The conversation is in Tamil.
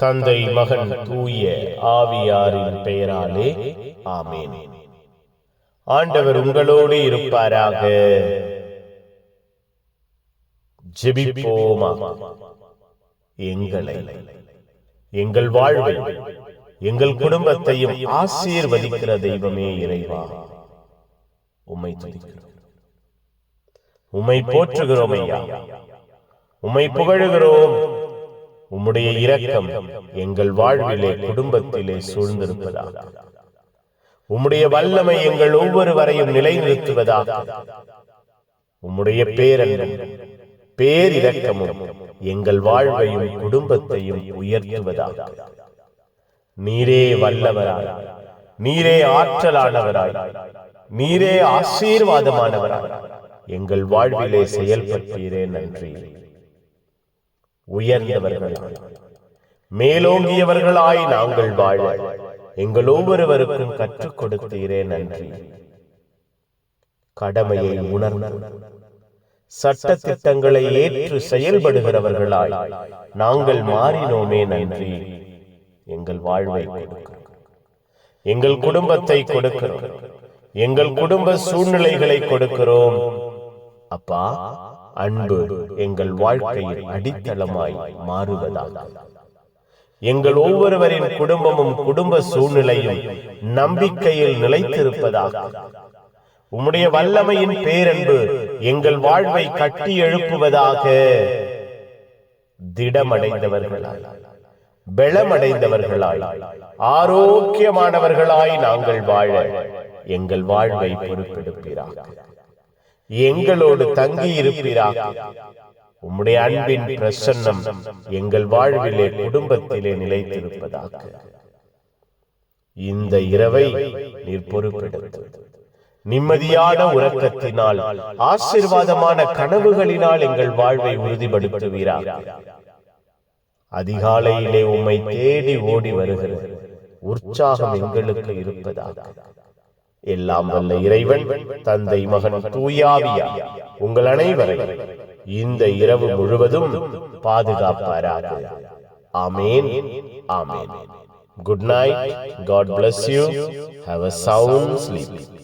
தந்தை மகன் தூய ஆவியாரின் பெயராலே ஆமேன். ஆண்டவர் உங்களோடு இருப்பாராக. ஜெபிப்போமா? எங்களை. எங்கள் வாழ்வை எங்கள் குடும்பத்தையும் ஆசீர்வதிக்கிற தெய்வமே இறைவா. உம்மை துதிக்கிறோம். உம்மை போற்றுகிறோம் ஐயா. உம்மை புகழுகிறோம். உம்முடைய இரக்கம் எங்கள் வாழ்விலே குடும்பத்திலே சூழ்ந்திருப்பதாக. உம்முடைய வல்லமை எங்கள் ஒவ்வொருவரையும் நிலைநிறுத்துவதாக. உம்முடைய பேரன்பும் பேரிரக்கமும் எங்கள் வாழ்வையும் குடும்பத்தையும் உயர்த்துவதாக. நீரே வல்லவராய். நீரே ஆற்றலானவராய். நீரே ஆசீர்வாதமானவராய். எங்கள் வாழ்விலே செயல்பட்டீரே நன்றி. உயர்ந்தவர்களாய் மேலோங்கியவர்களாய் நாங்கள் வாழ எங்கள் ஒவ்வொருவருக்கும் கற்றுக் கொடுத்தீரே நன்றி. கடமையை உணர்ந்து சட்ட திட்டங்களை ஏற்று செயல்படுகிறவர்களாய் நாங்கள் மாறினோமே நன்றி. எங்கள் வாழ்வை கொடுக்கிறோம். எங்கள் குடும்பத்தை கொடுக்கிறோம். எங்கள் குடும்ப சூழ்நிலைகளை கொடுக்கிறோம். அப்பா அன்பு எங்கள் வாழ்க்கையில் அடித்தளமாய் மாறுவதாக எங்கள் ஒவ்வொருவரின் குடும்பமும் குடும்ப சூழ்நிலையும் நம்பிக்கையில் நிலைத்திருப்பதாக உம்முடைய வல்லமையின் பேரன்பு எங்கள் வாழ்வை கட்டி எழுப்புவதாக திடமடைந்தவர்களாய் பெளமடைந்தவர்களாய் ஆரோக்கியமானவர்களாய் நாங்கள் வாழ எங்கள் வாழ்வை பொறுப்பெடுப்பீராக. எங்களோடு தங்கி இருப்பீராக உம்முடைய அன்பின் பிரசன்னம் எங்கள் வாழ்விலே குடும்பத்திலே நிலைத்திருப்பதாக. இந்த இரவை நீர் பொறுப்பெடுத்து. நிம்மதியான உறக்கத்தினால் ஆசிர்வாதமான கனவுகளினால் எங்கள் வாழ்வை உறுதிப்படுத்துவீராக. அதிகாலையிலே உம்மை தேடி ஓடி வருகிறது. உற்சாகம் எங்களுக்கு இருப்பதாக. எல்லாம் வல்ல இறைவன் தந்தை மகன் தூயாவியா உங்கள் அனைவரை இந்த இரவு முழுவதும் பாதுகாப்பாராக. ஆமேன். ஆமேன். Good night God bless you have a sound sleep.